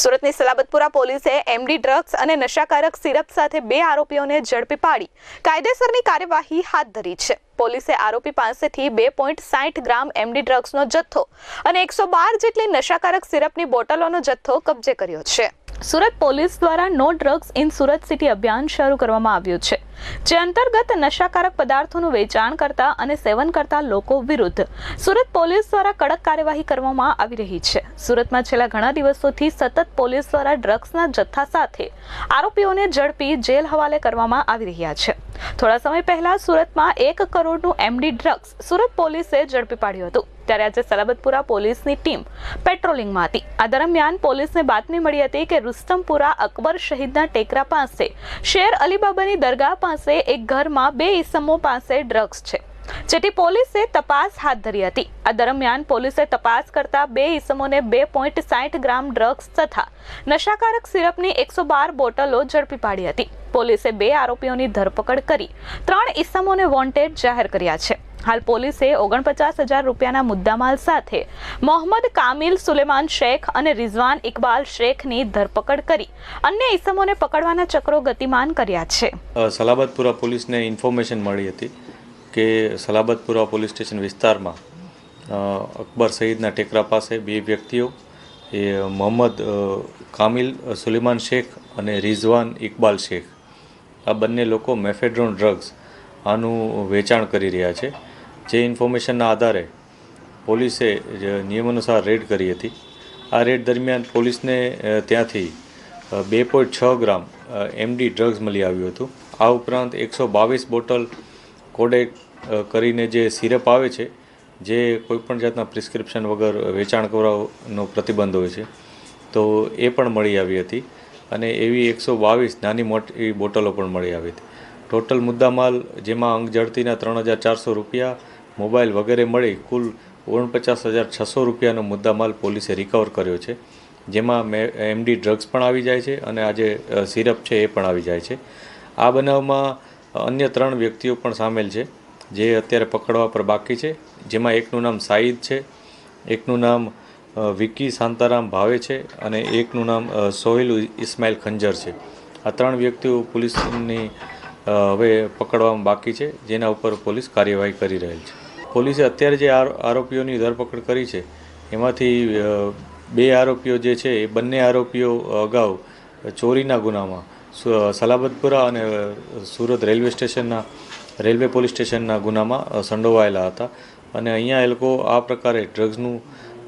સુરતની સલાબતપુરા પોલીસે MD drugs અને નશાકારક સિરપ સાથે બે આરોપીઓને ઝડપી પાડી. કાયદેસરની કાર્યવાહી હાથ ધરી છે. પોલીસે આરોપી પાસેથી બે પોઈન્ટ સાઠ ગ્રામ એમડી ડ્રગ્સનો જથ્થો અને એકસો બાર જેટલી નશાકારક સિરપની બોટલોનો જથ્થો કબજે કર્યો છે. સુરત પોલીસ દ્વારા no drugs in Surat city અભિયાન શરૂ કરવામાં આવ્યું છે. જે અંતર્ગત નશાકારક પદાર્થોનું વેચાણ કરતા અને સેવન કરતા લોકો વિરુદ્ધ. સુરત પોલીસ દ્વારા કડક કાર્યવાહી કરવામાં આવી રહી છે. સુરતમાં છેલ્લા ઘણા દિવસોથી સતત પોલીસ દ્વારા ડ્રગ્સના જથ્થા સાથે આરોપીઓને ઝડપી જેલ હવાલે કરવામાં આવી રહ્યા છે. થોડા સમય પહેલા સુરતમાં એક કરોડનું એમડી ડ્રગ્સ સુરત પોલીસે ઝડપી પાડ્યું હતું. ત્યારે આજે સલાબતપુરા પોલીસની ટીમ પેટ્રોલિંગમાં હતી. આ દરમિયાન પોલીસને બાતમી મળી હતી કે રુસ્તમપુરા અકબર શહીદના ટેકરા પાસે શેર અલીબાબાની દરગાહ પાસે એક ઘરમાં બે ઈસમો પાસે ડ્રગ્સ છે. જેથી પોલીસે તપાસ હાથ ધરી હતી. આ દરમિયાન પોલીસે તપાસ કરતા બે ઈસમોને બે પોઈન્ટ સાઠ ગ્રામ ડ્રગ્સ તથા નશાકારક સિરપની એકસો બાર બોટલો ઝડપી પાડી હતી. પોલીસે બે આરોપીઓની ધરપકડ કરી ત્રણ ઈસમોને વોન્ટેડ જાહેર કર્યા છે. હાલ પોલીસે ઓગણપચાસ હજાર રૂપિયાના મુદ્દામાલ સાથે મોહમ્મદ કામિલ, સુલેમાન શેખ અને રિઝવાન ઇકબાલ શેખની ધરપકડ કરી અન્ય ઈસમોને પકડવાના ચક્રો ગતિમાન કર્યા છે. સલાબતપુરા પોલીસને ઇન્ફોર્મેશન મળી હતી કે સલાબતપુરા પોલીસ સ્ટેશન વિસ્તારમાં અકબર સઈદના ટેકરા પાસે બે વ્યક્તિઓ, એ મોહમ્મદ કામિલ સુલેમાન શેખ અને રિઝવાન ઇકબાલ શેખ. આ બંને લોકો મેફેડ્રોન ડ્રગ્સ આનું વેચાણ કરી રહ્યા છે. જે ઇન્ફોર્મેશનના આધારે પોલીસે નિયમાનુસાર રેડ કરી હતી, આ રેડ દરમિયાન પોલીસને ત્યાંથી બે પોઈન્ટ છ ગ્રામ એમડી ડ્રગ્સ મળી આવ્યું હતું. આ ઉપરાંત એકસો બાવીસ બોટલ કોડેક કરીને જે સિરપ આવે છે, જે કોઈપણ જાતના પ્રિસ્ક્રિપ્શન વગર વેચાણ કરવાનો પ્રતિબંધ હોય છે, તો એ પણ મળી આવી હતી અને એવી એકસો બાવીસ નાની મોટી બોટલો પણ મળી આવી હતી. ટોટલ મુદ્દામાલ, જેમાં અંગ જડતીના ત્રણ હજાર ચારસો રૂપિયા મોબાઈલ વગેરે મળી કુલ ઓગણપચાસ હજાર છસો રૂપિયાનો મુદ્દામાલ પોલીસે રિકવર કર્યો છે. જેમાં મે એમડી ડ્રગ્સ પણ આવી જાય છે અને આ જે સિરપ છે એ પણ આવી જાય છે. આ બનાવમાં અન્ય ત્રણ વ્યક્તિઓ પણ સામેલ છે, જે અત્યારે પકડવા પર બાકી છે. જેમાં એકનું નામ સાઈદ છે, એકનું નામ વિકી શાંતારામ ભાવે છે અને એકનું નામ સોહિલ ઇસ્માઇલ ખંજર છે. આ ત્રણ વ્યક્તિઓ પોલીસની હવે પકડવામાં બાકી છે. જેના ઉપર પોલીસ કાર્યવાહી કરી રહેલ છે. પોલીસે અત્યારે જે આરો- આરોપીઓની ધરપકડ કરી છે, એમાંથી બે આરોપીઓ જે છે, એ બંને આરોપીઓ અગાઉ ચોરીના ગુનામાં સલાબતપુરા અને સુરત રેલવે સ્ટેશનના, રેલવે પોલીસ સ્ટેશનના ગુનામાં સંડોવાયેલા હતા. અને અહીંયા એ લોકો આ પ્રકારે ડ્રગ્સનું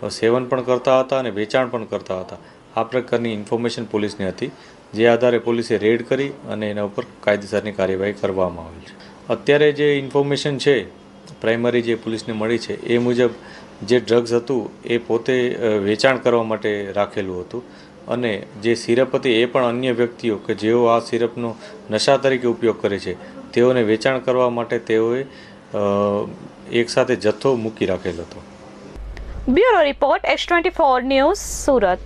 સેવન પણ કરતા હતા અને વેચાણ પણ કરતા હતા. આ પ્રકારની ઇન્ફોર્મેશન પોલીસને હતી, જે આધારે પોલીસે રેડ કરી અને એના ઉપર કાયદેસરની કાર્યવાહી કરવામાં આવી છે. અત્યારે જે ઇન્ફોર્મેશન છે, પ્રાઇમરી જે પોલીસને મળી છે, એ મુજબ જે ડ્રગ્સ હતું, એ પોતે વેચાણ કરવા માટે રાખેલું હતું. અને જે સિરપ હતી, એ પણ અન્ય વ્યક્તિઓ કે જેઓ આ સિરપનો નશા તરીકે ઉપયોગ કરે છે, તેઓને વેચાણ કરવા માટે તેઓએ એકસાથે જથ્થો મૂકી રાખેલો હતો. Bureau report, S twenty four news, Surat.